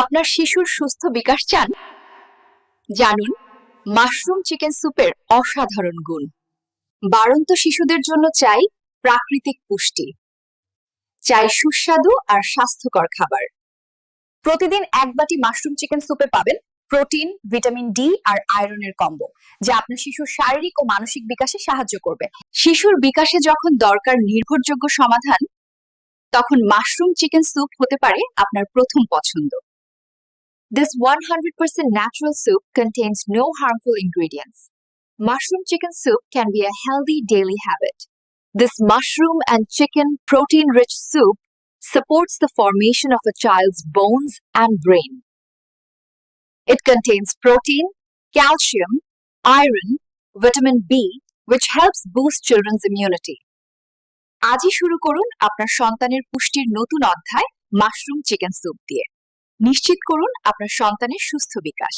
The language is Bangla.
আপনার শিশুর সুস্থ বিকাশ চান? জানুন, মাশরুম চিকেন স্যুপের অসাধারণ গুণ। বাড়ন্ত শিশুদের জন্য চাই প্রাকৃতিক পুষ্টি। চাই সুস্বাদু আর স্বাস্থ্যকর খাবার। প্রতিদিন এক বাটি মাশরুম চিকেন স্যুপে পাবেন প্রোটিন, ভিটামিন ডি আর আয়রনের কম্বো, যা আপনার শিশুর শারীরিক ও মানসিক বিকাশে সাহায্য করবে। শিশুর বিকাশে যখন দরকার নির্ভরযোগ্য সমাধান, তখন মাশরুম চিকেন স্যুপ হতে পারে আপনার প্রথম পছন্দ। This 100% natural soup contains no harmful ingredients. Mushroom chicken soup can be a healthy daily habit. This mushroom and chicken protein rich soup supports the formation of a child's bones and brain. It contains protein, calcium, iron, vitamin B, which helps boost children's immunity. আজই শুরু করুন আপনার সন্তানের পুষ্টির নতুন অধ্যায় মাশরুম চিকেন স্যুপ দিয়ে নিশ্চিত করুন আপনার সন্তানের সুস্থ বিকাশ।